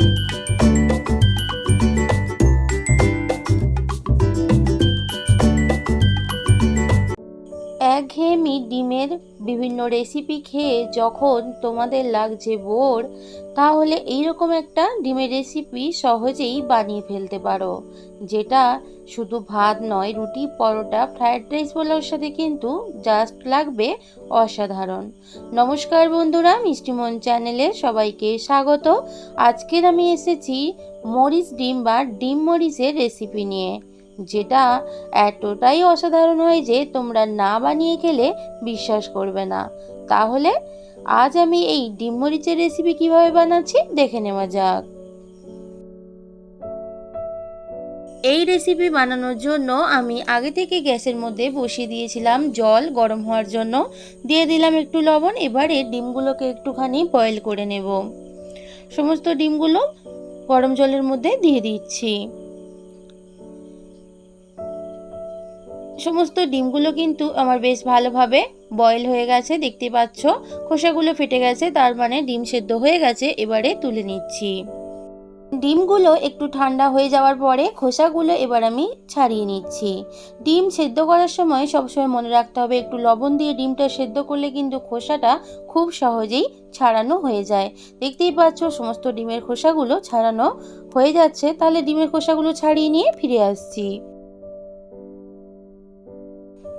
you. একঘেয়েমি ডিমের বিভিন্ন রেসিপি খেয়ে যখন তোমাদের লাগছে বোর, তাহলে এইরকম একটা ডিমের রেসিপি সহজেই বানিয়ে ফেলতে পারো। যেটা শুধু ভাত নয়, রুটি, পরোটা ফ্রায়েড রাইস পোলাওর সাথে কিন্তু জাস্ট লাগবে অসাধারণ। নমস্কার বন্ধুরা মিষ্টিমন চ্যানেলে সবাইকে স্বাগত। আজকের আমি এসেছি মরিচ ডিম বা ডিম মরিচের রেসিপি নিয়ে। যেটা এতটাই অসাধারণ হয় যে তোমরা না বানিয়ে খেলে বিশ্বাস করবে না। তাহলে আজ আমি এই ডিম মরিচের রেসিপি কীভাবে বানাচ্ছি দেখে নেওয়া যাক। এই রেসিপি বানানোর জন্য আমি আগে থেকে গ্যাসের মধ্যে বসিয়ে দিয়েছিলাম জল গরম হওয়ার জন্য। দিয়ে দিলাম একটু লবণ, এবারে ডিমগুলোকে একটুখানি বয়েল করে নেব। সমস্ত ডিমগুলো গরম জলের মধ্যে দিয়ে দিচ্ছি। সমস্ত ডিমগুলো কিন্তু আমার বেশ ভালোভাবে বয়েল হয়ে গেছে, দেখতে পাচ্ছ? খোসাগুলো ফেটে গেছে, তার মানে ডিম সেদ্ধ হয়ে গেছে, এবারে তুলে নিচ্ছি। ডিমগুলো একটু ঠান্ডা হয়ে যাওয়ার পরে খোসাগুলো এবার আমি ছাড়িয়ে নিচ্ছি। ডিম সেদ্ধ করার সময় সবসময় মনে রাখতে হবে, একটু লবণ দিয়ে ডিমটা সেদ্ধ করলে কিন্তু খোসাটা খুব সহজেই ছাড়ানো হয়ে যায়। দেখতেই পাচ্ছ, সমস্ত ডিমের খোসাগুলো ছাড়ানো হয়ে যাচ্ছে, তাহলে ডিমের খোসাগুলো ছাড়িয়ে নিয়ে ফিরে আসছি।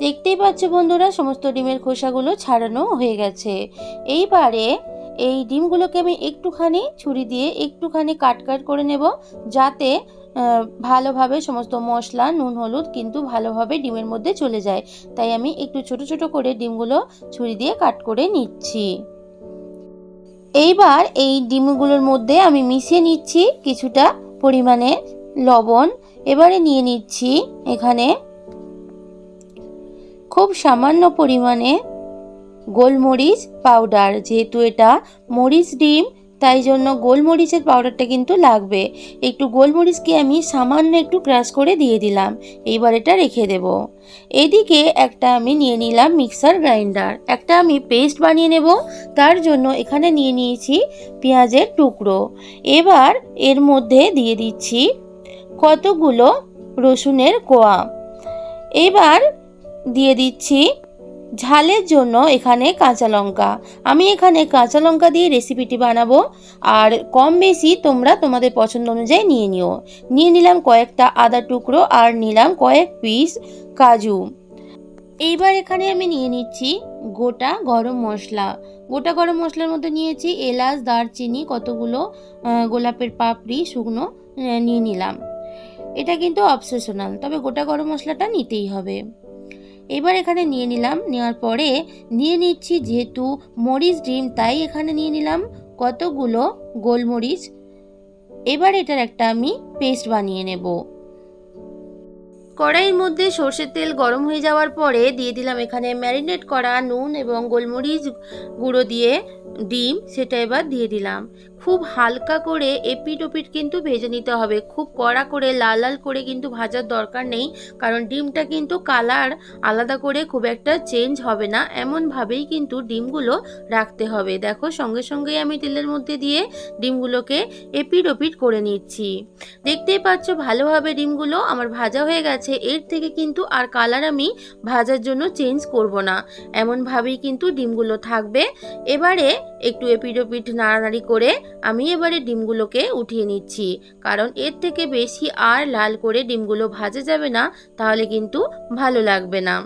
দেখতেই পাচ্ছ বন্ধুরা, সমস্ত ডিমের খোসাগুলো ছাড়ানো হয়ে গেছে। এইবারে এই ডিমগুলোকে আমি একটুখানি ছুরি দিয়ে একটুখানি কাট কাট করে নেব, যাতে ভালোভাবে সমস্ত মশলা, নুন, হলুদ কিন্তু ভালোভাবে ডিমের মধ্যে চলে যায়। তাই আমি একটু ছোট ছোট করে ডিমগুলো ছুরি দিয়ে কাট করে নিচ্ছি। এইবার এই ডিমগুলোর মধ্যে আমি মিশিয়ে নিচ্ছি কিছুটা পরিমাণে লবণ। এবারে নিয়ে নিচ্ছি এখানে খুব সামান্য পরিমাণে গোলমরিচ পাউডার যেহেতু এটা মরিচ ডিম, তাই জন্য গোলমরিচের পাউডারটা কিন্তু লাগবে। একটু গোলমরিচকে আমি সামান্য একটু ক্রাশ করে দিয়ে দিলাম। এইবার এটা রেখে দেব। এদিকে একটা আমি নিয়ে নিলাম মিক্সার গ্রাইন্ডার একটা আমি পেস্ট বানিয়ে নেব। তার জন্য এখানে নিয়ে নিয়েছি পেঁয়াজের টুকরো। এবার এর মধ্যে দিয়ে দিচ্ছি কতগুলো রসুনের কোয়া। এবার দিয়ে দিচ্ছি। ঝালের জন্য এখানে কাঁচা লঙ্কা। আমি এখানে কাঁচা লঙ্কা দিয়ে রেসিপিটি বানাবো। আর কম বেশি তোমরা তোমাদের পছন্দ অনুযায়ী নিয়ে নিও। নিয়ে নিলাম কয়েকটা আদা টুকরো আর নিলাম কয়েক পিস কাজু। এইবার এখানে আমি নিয়ে নিচ্ছি গোটা গরম মশলা। গোটা গরম মশলার মধ্যে নিয়েছি এলাচ, দারচিনি, কতগুলো গোলাপের পাপড়ি, শুকনো নিয়ে নিলাম। এটা কিন্তু অবসেশনাল তবে গোটা গরম মশলাটা নিতেই হবে। এবার এখানে নিয়ে নিলাম, নেওয়ার পরে নিয়ে নিচ্ছি যেহেতু মরিচ ডিম, তাই এখানে নিয়ে নিলাম কতগুলো গোলমরিচ। এবার এটার একটা আমি পেস্ট বানিয়ে নেব। কড়াইয়ের মধ্যে সর্ষের তেল গরম হয়ে যাওয়ার পরে দিয়ে দিলাম এখানে ম্যারিনেট করা নুন এবং গোলমরিচ গুঁড়ো দিয়ে ডিম, সেটা এবার দিয়ে দিলাম। খুব হালকা করে এপিট ওপিট কিন্তু ভেজে নিতে হবে। খুব কড়া করে, লাল লাল করে কিন্তু ভাজার দরকার নেই, কারণ ডিমটা কিন্তু কালার আলাদা করে খুব একটা চেঞ্জ হবে না। এমনভাবেই কিন্তু ডিমগুলো রাখতে হবে। দেখো, সঙ্গে সঙ্গেই আমি তেলের মধ্যে দিয়ে ডিমগুলোকে এপিট ওপিট করে নিচ্ছি। দেখতেই পাচ্ছ, ভালোভাবে ডিমগুলো আমার ভাজা হয়ে গেছে। এর থেকে কিন্তু আর কালার আমি ভাজার জন্য চেঞ্জ করব না। এমনভাবেই কিন্তু ডিমগুলো থাকবে। এবারে একটু এপিট ওপিট নাড়ানাড়ি করে আমি এবারে ডিমগুলোকে উঠিয়ে নিচ্ছি। কারণ এর থেকে বেশি আর লাল করে ডিমগুলো ভাজা যাবে না, তাহলে কিন্তু ভালো লাগবে না।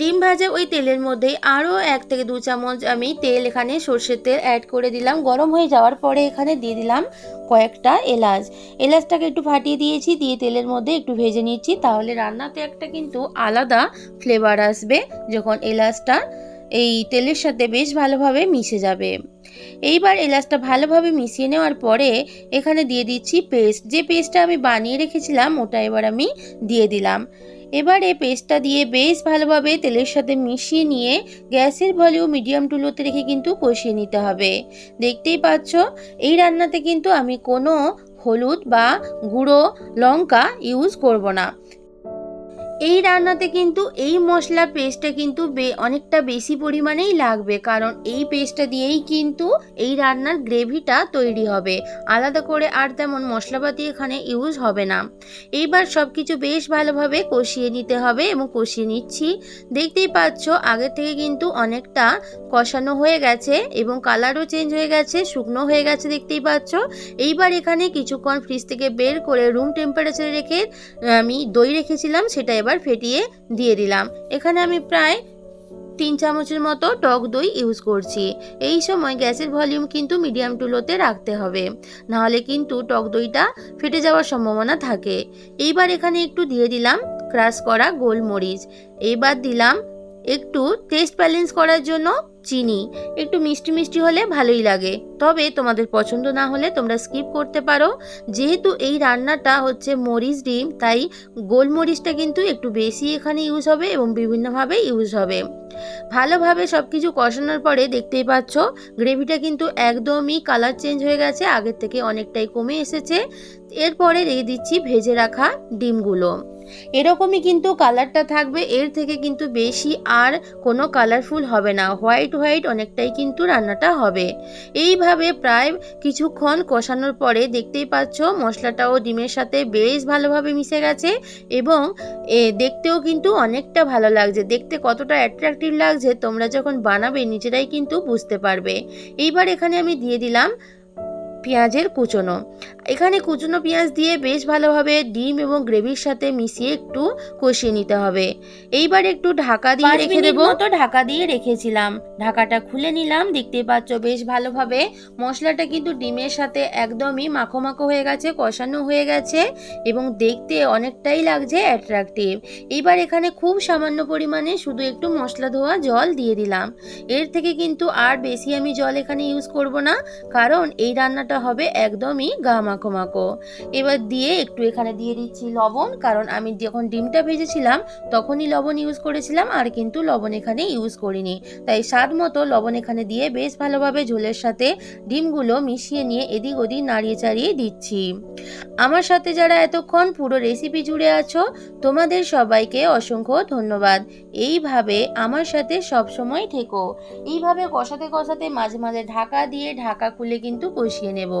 ডিম ভাজা ওই তেলের মধ্যে আরও এক থেকে দু চামচ আমি তেল এখানে সর্ষের তেল অ্যাড করে দিলাম। গরম হয়ে যাওয়ার পরে এখানে দিয়ে দিলাম কয়েকটা এলাচ। এলাচটাকে একটু ফাটিয়ে দিয়েছি, দিয়ে তেলের মধ্যে একটু ভেজে নিচ্ছি। তাহলে রান্নাতে একটা কিন্তু আলাদা ফ্লেভার আসবে যখন এলাচটা এই তেলের সাথে বেশ ভালোভাবে মিশে যাবে। এইবার এলাচটা ভালোভাবে মিশিয়ে নেওয়ার পরে এখানে দিয়ে দিচ্ছি পেস্ট। যে পেস্টটা আমি বানিয়ে রেখেছিলাম, ওটা এবার আমি দিয়ে দিলাম। এবারে পেস্টটা দিয়ে বেশ ভালোভাবে তেলের সাথে মিশিয়ে নিয়ে গ্যাসের ভলিউম মিডিয়াম টু লোতে রেখে কিন্তু কষিয়ে নিতে হবে। দেখতেই পাচ্ছ, এই রান্নাতে কিন্তু আমি কোনো হলুদ বা গুঁড়ো লঙ্কা ইউজ করব না। এই রান্নাতে কিন্তু এই মশলা পেস্টটা কিন্তু অনেকটা বেশি পরিমাণেই লাগবে। কারণ এই পেস্টটা দিয়েই কিন্তু এই রান্নার গ্রেভিটা তৈরি হবে। আলাদা করে আর তেমন মশলাপাতি এখানে ইউজ হবে না। এইবার সব কিছু বেশ ভালোভাবে কষিয়ে নিতে হবে এবং কষিয়ে নিচ্ছি। দেখতেই পাচ্ছ আগে থেকে কিন্তু অনেকটা কষানো হয়ে গেছে এবং কালারও চেঞ্জ হয়ে গেছে, শুকনো হয়ে গেছে দেখতেই পাচ্ছ। এইবার এখানে কিছুক্ষণ ফ্রিজ থেকে বের করে রুম টেম্পারেচারে রেখে আমি দই রেখেছিলাম, সেটা এবার ফেটিয়ে দিয়ে দিলাম। এখানে আমি প্রায় তিন চামচের মতো টক দই ইউজ করছি। এই সময় গ্যাসের ভলিউম কিন্তু মিডিয়াম টু লোতে রাখতে হবে। নাহলে কিন্তু টক দইটা ফেটে যাওয়ার সম্ভাবনা থাকে। এইবার এখানে একটু দিয়ে দিলাম ক্রাশ করা গোলমরিচ। এইবার দিলাম একটু টেস্ট ব্যালেন্স করার জন্য চিনি। একটু মিষ্টি মিষ্টি হলে ভালোই লাগে। তবে তোমাদের পছন্দ না হলে তোমরা স্কিপ করতে পারো। যেহেতু এই রান্নাটা হচ্ছে মরিচ ডিম, তাই গোলমরিচটা কিন্তু একটু বেশি এখানে ইউজ হবে এবং বিভিন্নভাবে ইউজ হবে। ভালোভাবে সব কিছু কষানোর পরে দেখতেই পাচ্ছ, গ্রেভিটা কিন্তু একদমই কালার চেঞ্জ হয়ে গেছে, আগের থেকে অনেকটাই কমে এসেছে। এরপরে দিয়ে দিচ্ছি ভেজে রাখা ডিমগুলো। এরকমই কিন্তু কালারটা থাকবে, এর থেকে কিন্তু বেশি আর কোনো কালারফুল হবে না। হোয়াইট হোয়াইট অনেকটাই কিন্তু রান্নাটা হবে। এইভাবে প্রায় কিছুক্ষণ কষানোর পরে দেখতেই পাচ্ছ, মশলাটাও ডিমের সাথে বেশ ভালোভাবে মিশে গেছে এবং দেখতেও কিন্তু অনেকটা ভালো লাগছে। দেখতে কতটা অ্যাট্রাকটিভ লাগছে, তোমরা যখন বানাবে নিজেরাই কিন্তু বুঝতে পারবে। এইবার এখানে আমি দিয়ে দিলাম পেঁয়াজের কুচনো। এখানে কুচনো পেঁয়াজ দিয়ে বেশ ভালোভাবে ডিম এবং গ্রেভির সাথে মিশিয়ে একটু কষিয়ে নিতে হবে। এইবার একটু ঢাকা দিয়ে রেখে দেবো। তো ঢাকা দিয়ে রেখেছিলাম। ঢাকাটা খুলে নিলাম দেখতেই পাচ্ছ বেশ ভালোভাবে মশলাটা কিন্তু ডিমের সাথে একদমই মাখো মাখো হয়ে গেছে কষানো হয়ে গেছে এবং দেখতে অনেকটাই লাগছে অ্যাট্রাকটিভ এইবার এখানে খুব সামান্য পরিমাণে শুধু একটু মশলা ধোয়া জল দিয়ে দিলাম। এর থেকে কিন্তু আর বেশি আমি জল এখানে ইউজ করব না কারণ এই রান্নাটা হবে একদমই গা মাখো মাখো। এবার দিয়ে একটু এখানে দিয়ে দিচ্ছি লবণ, কারণ আমি যখন ডিমটা ভেজেছিলাম, তখনই লবণ ইউজ করেছিলাম, আর কিন্তু লবণ এখানে ইউজ করিনি। তাই স্বাদ মতো লবণ এখানে দিয়ে বেশ ভালোভাবে ঝোলের সাথে ডিমগুলো মিশিয়ে নিয়ে এদিক ওদিক নাড়িয়ে চাড়িয়ে দিচ্ছি। আমার সাথে যারা এতক্ষণ পুরো রেসিপি জুড়ে আছো, তোমাদের সবাইকে অসংখ্য ধন্যবাদ। এইভাবে আমার সাথে সব সময় থেকো। এইভাবে কষাতে কষাতে মাঝে মাঝে ঢাকা দিয়ে ঢাকা খুলে কিন্তু কষিয়ে নেব।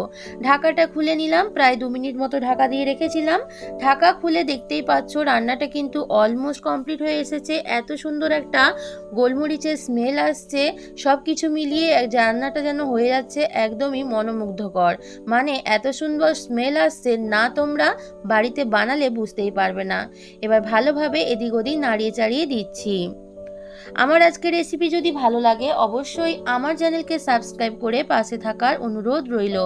ঢাকাটা খুলে নিলাম, প্রায় দু মিনিট মতো ঢাকা দিয়ে রেখেছিলাম। ঢাকা খুলে দেখতেই পাচ্ছ, রান্নাটা কিন্তু অলমোস্ট কমপ্লিট হয়ে এসেছে। এত সুন্দর একটা গোলমরিচের স্মেল আসছে। সব কিছু মিলিয়ে রান্নাটা যেন হয়ে যাচ্ছে একদমই মনোমুগ্ধকর। মানে এত সুন্দর স্মেল আসছে, না তোমরা বাড়িতে বানালে বুঝতেই পারবে না। এবার ভালোভাবে এদিক ওদিক নাড়িয়ে চাড়িয়ে দিচ্ছি। আমার আজকের রেসিপি যদি ভালো লাগে, অবশ্যই আমার চ্যানেলকে সাবস্ক্রাইব করে পাশে থাকার অনুরোধ রইল।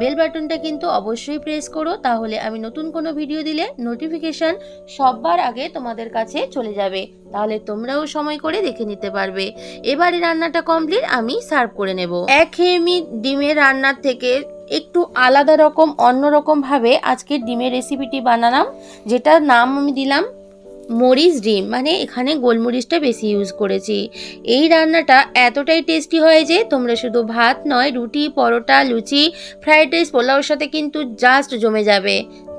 বেল বাটনটা কিন্তু অবশ্যই প্রেস করো, তাহলে আমি নতুন কোনো ভিডিও দিলে নোটিফিকেশন সববার আগে তোমাদের কাছে চলে যাবে। তাহলে তোমরাও সময় করে দেখে নিতে পারবে। এবারে রান্নাটা কমপ্লিট আমি সার্ভ করে নেব। একঘেয়েমি ডিমের রান্নার থেকে একটু আলাদা রকম অন্য রকম ভাবে আজকের ডিমের রেসিপিটি বানালাম, যেটার নাম আমি দিলাম মরিচ ডিম মানে এখানে গোলমরিচটা বেশি ইউজ করেছি। এই রান্নাটা এতটাই টেস্টি হয় যে তোমরা শুধু ভাত নয়, রুটি, পরোটা, লুচি ফ্রাইড রাইস পোলাওর সাথে কিন্তু জাস্ট জমে যাবে।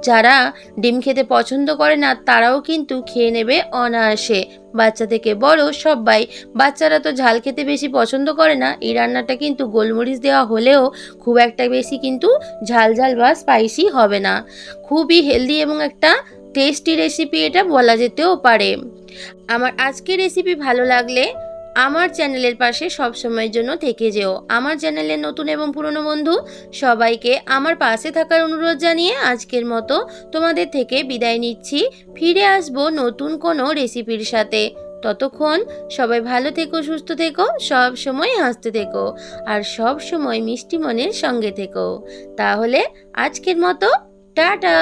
যারা ডিম খেতে পছন্দ করে না, তারাও কিন্তু খেয়ে নেবে অনায়াসে। বাচ্চা থেকে বড় সবাই বাচ্চারা তো ঝাল খেতে বেশি পছন্দ করে না, এই রান্নাটা কিন্তু গোলমরিচ দেওয়া হলেও খুব একটা বেশি কিন্তু ঝাল ঝাল বা স্পাইসি হবে না। খুবই হেলদি এবং একটা টেস্টি রেসিপি এটা বলা যেতেও পারে। আমার আজকের রেসিপি ভালো লাগলে আমার চ্যানেলের পাশে সব সময়ের জন্য থেকে যেও। আমার চ্যানেলের নতুন এবং পুরনো বন্ধু সবাইকে আমার পাশে থাকার অনুরোধ জানিয়ে আজকের মতো তোমাদের থেকে বিদায় নিচ্ছি। ফিরে আসব নতুন কোনো রেসিপির সাথে। ততক্ষণ সবাই ভালো থেকো, সুস্থ থেকো, সব সময় হাসতে থেকো আর সব সময় মিষ্টি মনের সঙ্গে থেকো। তাহলে আজকের মতো, টাটা!